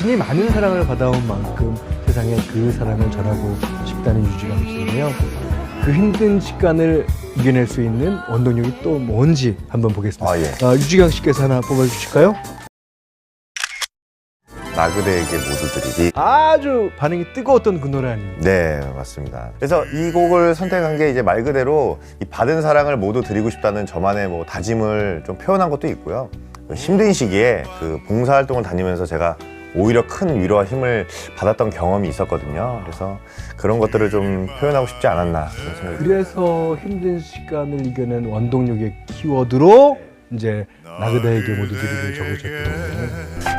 자신이 많은 사랑을 받아온 만큼 세상에 그 사랑을 전하고 싶다는 유지강 씨인데요. 그 힘든 시간을 이겨낼 수 있는 원동력이 또 뭔지 한번 보겠습니다. 아, 예. 아, 유지강 씨께서 하나 뽑아주실까요? 나 그대에게 모두 드리리. 아주 반응이 뜨거웠던 그 노래 아닙니까? 네, 맞습니다. 그래서 이 곡을 선택한 게 이제 말 그대로 이 받은 사랑을 모두 드리고 싶다는 저만의 뭐 다짐을 좀 표현한 것도 있고요. 그 힘든 시기에 그 봉사활동을 다니면서 제가 오히려 큰 위로와 힘을 받았던 경험이 있었거든요. 그래서 그런 것들을 좀 표현하고 싶지 않았나 그런 생각이 듭니다. 그래서 힘든 시간을 이겨낸 원동력의 키워드로 이제 나그다에게 모두 드리를 적으셨기 때문에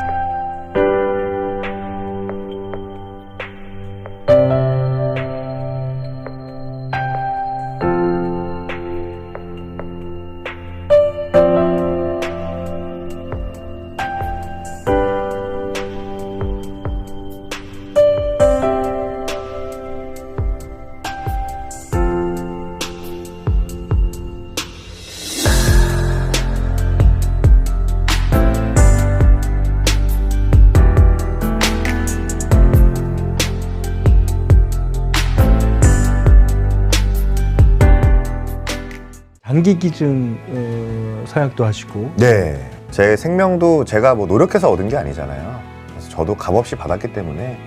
단기 기증 어, 서약도 하시고 네. 제 생명도 제가 뭐 노력해서 얻은 게 아니잖아요. 그래서 저도 값없이 받았기 때문에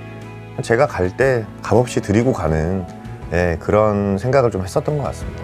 제가 갈 때 값없이 드리고 가는 예, 그런 생각을 좀 했었던 것 같습니다.